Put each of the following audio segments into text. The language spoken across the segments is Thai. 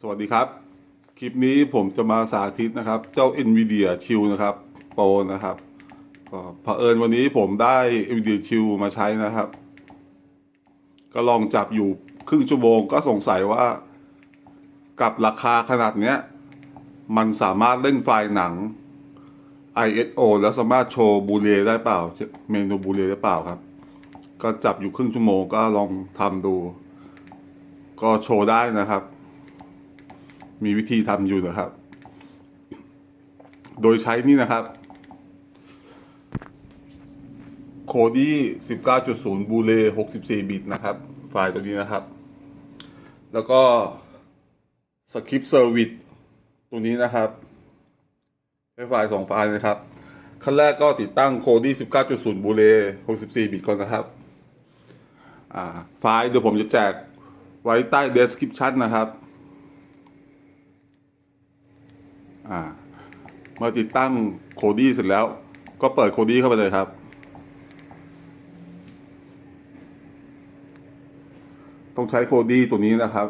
สวัสดีครับ คลิปนี้ผมจะมาสาธิตนะครับ เจ้า NVIDIA Shield นะครับโปรนะครับ ก็เผอิญวันนี้ผมได้ NVIDIA Shield มาใช้นะครับ ก็ลองจับอยู่ครึ่งชั่วโมงก็สงสัยว่า กับราคาขนาดเนี้ย มันสามารถเล่นไฟล์หนัง ISO แล้วสามารถโชว์บูเลได้เปล่า เมนูบูเลได้เปล่าครับ ก็จับอยู่ครึ่งชั่วโมงก็ลองทำดู ก็โชว์ได้นะครับ มีวิธีทำอยู่นะครับ โดยใช้นี่นะครับโคดี้19.0บูเล64 บิตนะครับ ไฟล์ตัวนี้นะครับ แล้วก็สคริปต์เซอร์วิสตัวนี้นะครับเป็นไฟล์สองไฟล์นะครับ ขั้นแรกก็ติดตั้งโคดี้19.0บูเล64 บิตก่อนนะครับอ่าไฟล์เดี๋ยวผมจะแจกไว้ใต้ description นะครับ อ่าเมื่อติดตั้งโคดี้เสร็จแล้ว ก็เปิดโคดี้เข้าไปเลยครับ ต้องใช้โคดี้ตัวนี้นะครับ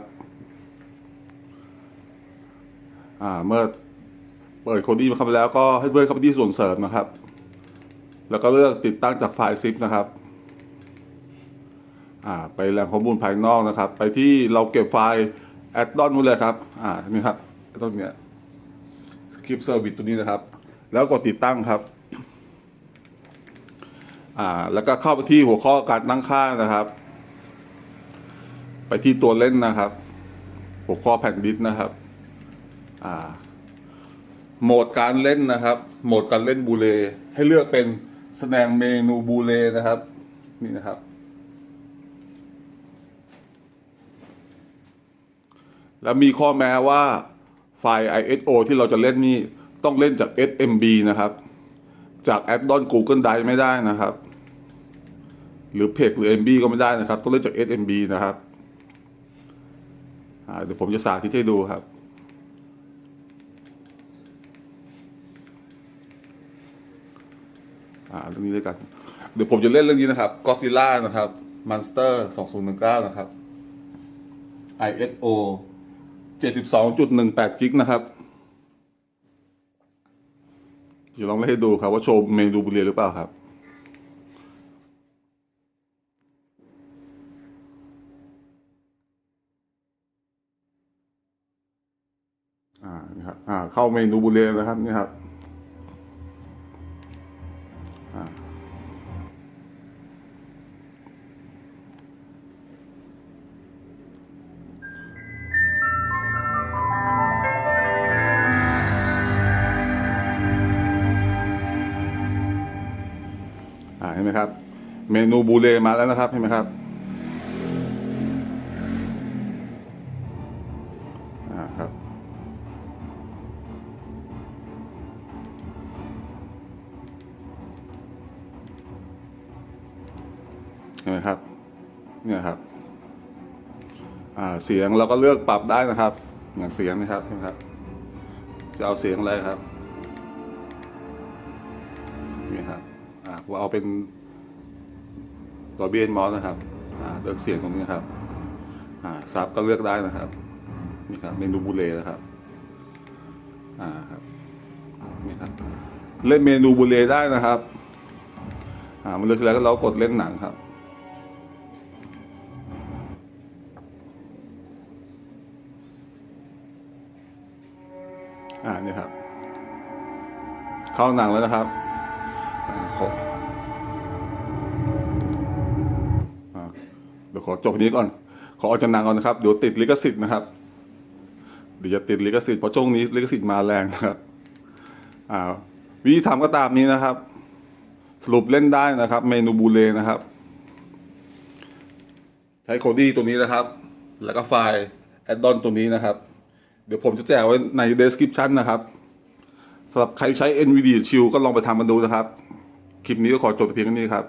อ่าเมื่อเปิดโคดี้มาเข้าไปแล้วก็ให้เลื่อนเข้าไปที่ส่วนเสริมนะครับ แล้วก็เลือกติดตั้งจากไฟล์ซิปนะครับอ่าไปแหล่งข้อมูลภายนอกนะครับ ไปที่เราเก็บไฟล์แอดดอนนู้นเลยครับอ่านี่ครับตรงเนี้ย คริปเซอร์วิสตัวนี้นะครับ แล้วกดติดตั้งครับ อ่า แล้วก็เข้าไปที่หัวข้อการตั้งค่านะครับ ไปที่ตัวเล่นนะครับ หัวข้อแผ่นดิสนะครับ อ่า โหมดการเล่นนะครับ โหมดการเล่นบูเลให้เลือกเป็นแสดงเมนูบูเลนะครับ นี่นะครับแล้วมีข้อแม้ว่า ไฟล์ ISO ที่เราจะเล่นนี่ต้องเล่นจาก SMB นะครับ จาก Add-on Google Drive ไม่ได้นะครับ หรือเพจหรือ MB ก็ไม่ได้นะครับ ต้องเล่นจาก SMB นะครับเดี๋ยวผมจะสาธิตให้ดูครับ อ่าเรื่องนี้ด้วยกัน เดี๋ยวผมจะเล่นเรื่องนี้นะครับ Godzilla นะครับ Monster 2019 นะครับ ISO 72.18กิกนะครับเดี๋ยวลองเล่นให้ดูครับว่าโชว์เมนูบุเรียหรือเปล่าครับ อ่านี่ครับอ่าเข้าเมนูบุเรียนะครับนี่ครับ เห็นไหมครับ เมนูบูเลมาแล้วนะครับเห็นไหมครับอ่าครับ เห็นไหมครับ เนี่ยครับ อ่าเสียงเราก็เลือกปรับได้นะครับ อย่างเสียงนะครับเห็นไหมครับ จะเอาเสียงอะไรครับ เอาเป็นตัวเบียนมอสนะครับเลือกเสียงตรงนี้ครับอาซับก็เลือกได้นะครับนี่ครับเมนูบูเลนะครับอ่าครับนี่ครับเล่นเมนูบูเลได้นะครับอ่ามันเลือกเสร็จแล้วก็เรากดเล่นหนังครับอ่านี่ครับ เข้าหนังแล้วนะครับอ่า ขอจบนี้ก่อน ขอออกจากหนังก่อนนะครับ เดี๋ยวติดลิขสิทธิ์นะครับ เดี๋ยวจะติดลิขสิทธิ์เพราะช่วงนี้ลิขสิทธิ์มาแรงนะครับ อ่า วิธีทำก็ตามนี้นะครับ สรุปเล่นได้นะครับ เมนูบูเลนะครับ ใช้โคดี้ตัวนี้นะครับ แล้วก็ไฟล์แอดดอนตัวนี้นะครับ เดี๋ยวผมจะแจกไว้ใน description นะครับสำหรับใครใช้ NVIDIA Shield ก็ลองไปทำมันดูนะครับ คลิปนี้ก็ขอจบเพียงเท่านี้ครับ